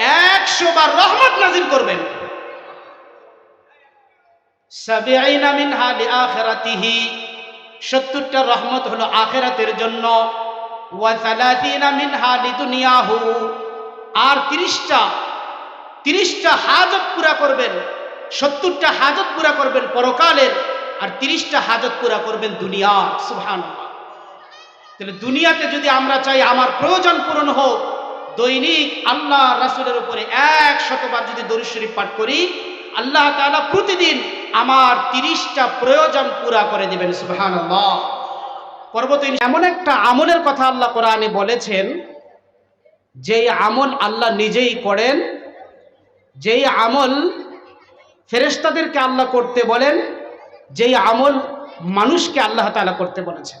একশো বার রহমত নাজিল করবেন। 70টা রহমত হলো আখিরাতের জন্য। আর 30টা 30টা হাজত পুরা করবেন। 70টা হাজত পুরা করবেন পরকালের। আর 30টা হাজত পুরা করবেন দুনিয়ার। সুহান তাহলে দুনিয়াতে যদি আমরা চাই আমার প্রয়োজন পূরণ হোক দৈনিক আল্লাহ রাসূলের উপরে এক শতবার যদি দরুদ শরীফ পাঠ করি, আল্লাহ তাআলা প্রতিদিন আমার তিরিশটা প্রয়োজন পুরা করে দিবেন সুবহান পর্বত এমন একটা আমলের কথা আল্লাহ কোরআনে বলেছেন, যেই আমল আল্লাহ নিজেই করেন, যেই আমল ফেরেশতাদেরকে আল্লাহ করতে বলেন, যেই আমল মানুষকে আল্লাহ তাআলা করতে বলেছেন।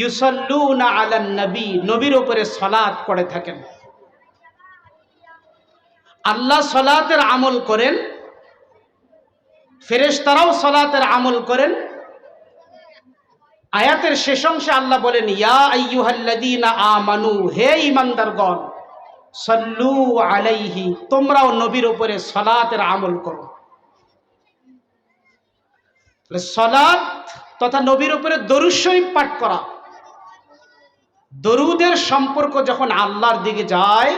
ইউসাল্লুনা আলান নবী, নবীর উপরে করে থাকেন। আল্লাহ সলাতের আমল করেন সলাতের আমল করেন। আয়াতের শেষ অংশে আল্লাহ বলেন সল্লু আলাইহি, তোমরাও নবীর উপরে সলাতের আমল করো। সলাত তথা নবীর উপরে দরুদ পাঠ করা দরুদের সম্পর্ক যখন আল্লাহর দিকে যায়,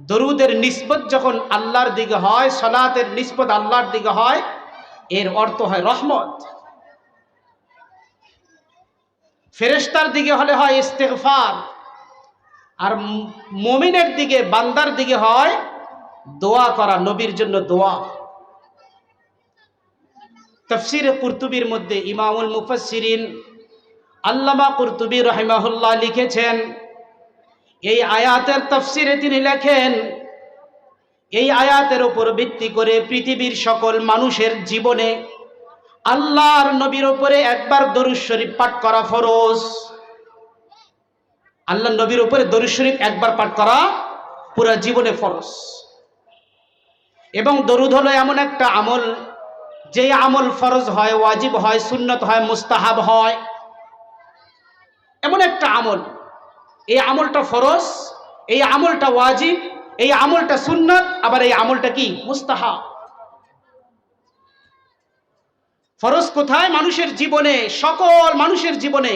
দরুদের নিসবত যখন আল্লাহর দিকে হয়, সলাতের নিসবত আল্লাহর দিকে হয়, এর অর্থ হয় রহমত। ফেরেস্তার দিকে হলে হয় ইস্তেগফার। আর মমিনের দিকে, বান্দার দিকে হয় দোয়া করা, নবীর জন্য দোয়া। তফসির কুর্তুবির মধ্যে ইমামুল মুফাসসিরিন আল্লামা কুর্তুবি রহিমাহুল্লাহ লিখেছেন, এই আয়াতের তফসিরে তিনি লেখেন, এই আয়াতের উপর ভিত্তি করে পৃথিবীর সকল মানুষের জীবনে আল্লাহর নবীর উপরে একবার দরুদ শরীফ পাঠ করা ফরজ। আল্লাহ নবীর উপরে দরুদ শরীফ একবার পাঠ করা পুরো জীবনে ফরজ। এবং দরুদ হলো এমন একটা আমল যে আমল ফরজ হয়, ওয়াজিব হয়, সুন্নত হয়, মুস্তাহাব হয়। এমন একটা আমল। এই আমলটা ফরজ, এই আমলটা ওয়াজিব, এই আমলটা সুন্নত, আবার এই আমলটা কি? মুস্তাহা ফরজ কোথায়? মানুষের জীবনে, সকল মানুষের জীবনে,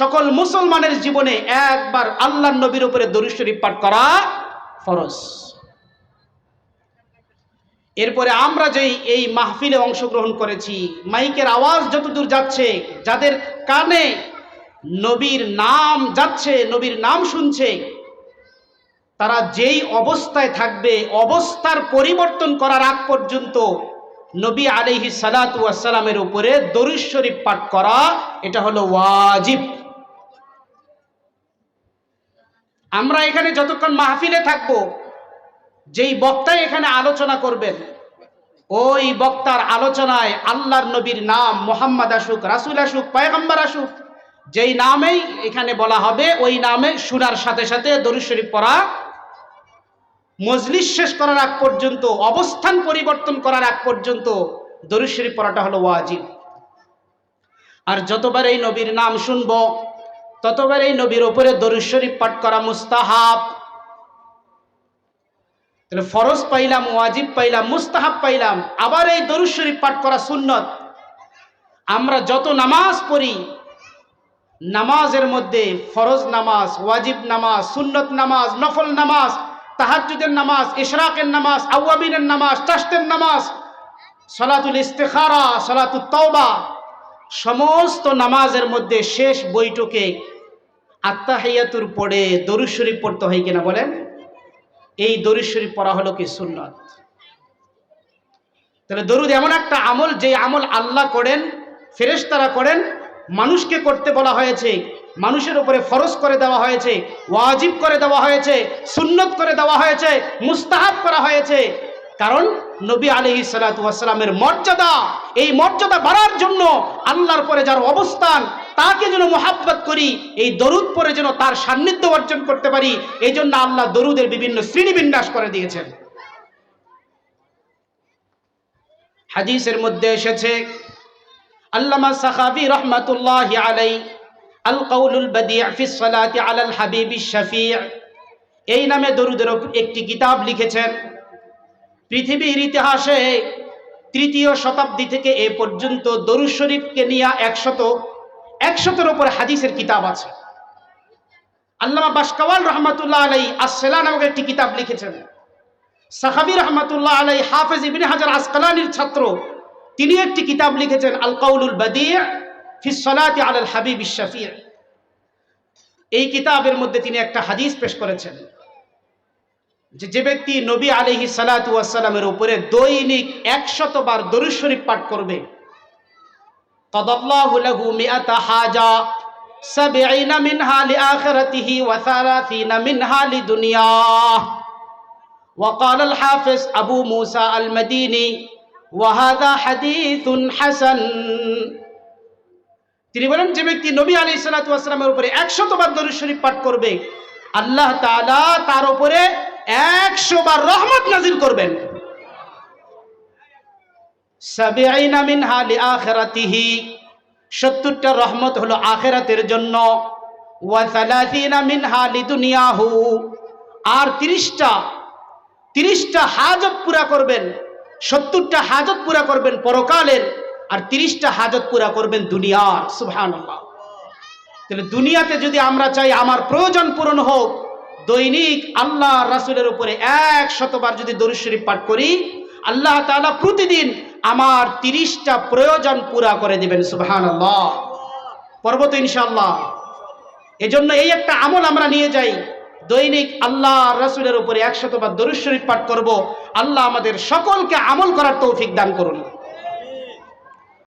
সকল মুসলমানের জীবনে একবার আল্লাহ নবীর উপরে দরুদ শরীফ পাঠ করা ফরজ। এরপরে আমরা যেই, এই মাহফিলে অংশগ্রহণ করেছি, মাইকের আওয়াজ যতদূর যাচ্ছে, যাদের কানে নবীর নাম যাচ্ছে, নবীর নাম শুনছে। তারা যেই অবস্থায় থাকবে, অবস্থার পরিবর্তন করার আগ পর্যন্ত নবী আলিহি সালাতামের উপরে দরুদ শরীফ পাঠ করা, এটা হলো ওয়াজিব। আমরা এখানে যতক্ষণ মাহফিলে থাকব, যেই বক্তাই এখানে আলোচনা করবেন, ওই বক্তার আলোচনায় আল্লাহর নবীর নাম মোহাম্মদ আসুক, রাসুল আসুক, পায়গম্বর আসুক যেই নামেই এখানে বলা হবে, ওই নামে শোনার সাথে সাথে দরুদ শরীফ পড়া, মজলিস শেষ করার আগ পর্যন্ত, অবস্থান পরিবর্তন করার আগ পর্যন্ত দরুদ শরীফ পড়াটা হলো ওয়াজিব। আর যতবার এই নবীর নাম শুনব, ততবার এই নবীর ওপরে দরুদ শরীফ পাঠ করা মুস্তাহাব। তাহলে ফরজ পাইলাম, ওয়াজিব পাইলাম, মুস্তাহাব পাইলাম, আবার এই দরুদ শরীফ পাঠ করা সুন্নত। আমরা যত নামাজ পড়ি নামাজের মধ্যে ফরজ নামাজ, ওয়াজিব নামাজ, সুন্নত নামাজ, নফল নামাজ, তাহাজ্জুদের নামাজ, ইশরাকের নামাজ আউয়াবিনের নামাজ, চাষতের নামাজ, সলাতুল ইস্তেখারা সলাতুল তওবা, সমস্ত নামাজের মধ্যে শেষ বৈঠকে আত্মাহাইয়াতুর পড়ে দরুদ শরীফ পড়তে হয় কিনা বলেন? এই দরুদ শরীফ পড়া হলো কি সুন্নত? তাহলে দরুদ এমন একটা আমল, যে আমল আল্লাহ করেন, ফেরেশতারা করেন মানুষকে করতে বলা হয়েছে, মানুষের উপরে ফরজ করে দেওয়া হয়েছে, ওয়াজিব করে দেওয়া হয়েছে, সুন্নত করে দেওয়া হয়েছে, মুস্তাহাব করা হয়েছে। কারণ নবী আলহি সালাতামের মর্যাদা, এই মর্যাদা বাড়ার জন্য আল্লাহর পরে যার অবস্থান, তাকে যেন মোহাব্বত করি, এই দরুদ পরে যেন তার সান্নিধ্য অর্জন করতে পারি এই জন্য আল্লাহ দরুদের বিভিন্ন শ্রেণীবিন্যাস করে দিয়েছেন। হাদিসের মধ্যে এসেছে আল্লামা সাখাবি রহমাতুল্লাহ আলাই আল কৌলুল বদিয়া ফি সালাতি আলাল হাবিবি শফি। এই নামে দরুদের একটি কিতাব লিখেছেন। পৃথিবীর ইতিহাসে তৃতীয় শতাব্দী থেকে এ পর্যন্ত দরুদ শরীফকে নিয়ে একশত, একশতের উপরে হাদিসের কিতাব আছে। আল্লামা বাসকাওয়াল রহমাতুল্লাহ আলাই আসেলা নামক একটি কিতাব লিখেছেন। সাহাবি রহমাতুল্লাহ আলাই হাফেজ ইবিন হাজার আসকালানির ছাত্র তিনি একটি কিতাব লিখেছেন আল কাউলুল বাদিয়া ফি সলাতি আলাল হাবিব শাফি এই কিতাবের মধ্যে তিনি একটা হাদিস পেশ করেছেন যে যে ব্যক্তি নবী আলহি সালাতামের উপরে দৈনিক একশত বার দরুদ শরীফ পাঠ করবে তদাল্লাহু লাহু মিআতা হাজা সাবঈনা মিনহা লিআখিরাতিহি ওয়া সালাসিনা মিনহা লিদুনিয়াহ وقال الحافظ أبو موسى المديني ওয়াহাদা হাদিসুন হাসান। তিনি বলেন, যে ব্যক্তি নবী আলী সালাতামের উপরে একশতবার দরুদ শরীফ পাঠ করবে, আল্লাহ তাআলা তার উপরে একশো বার রহমত নাজিল করবেন। সত্তরটা রহমত হলো আখেরাতের জন্য। আর তিরিশটা তিরিশটা হাজত পুরা করবেন। সত্তরটা হাজত পুরা করবেন পরকালের আর তিরিশটা হাজত পুরা করবেন দুনিয়ার সুহান তাহলে দুনিয়াতে যদি আমরা চাই আমার প্রয়োজন পূরণ হোক, দৈনিক আল্লাহ রাসুলের উপরে এক শতবার যদি শরীফ পাঠ করি, আল্লাহ তাআলা প্রতিদিন আমার তিরিশটা প্রয়োজন পুরা করে দিবেন সুবহান পর্বত ইনশাল্লাহ এজন্য এই একটা আমল আমরা নিয়ে যাই। দৈনিক আল্লাহ রসুলের উপরে একশতবার বা শরীফ পাঠ করব। আল্লাহ আমাদের সকলকে আমল করার তৌফিক দান করুন।